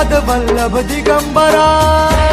विजयी वल्लभ दिगंबरा।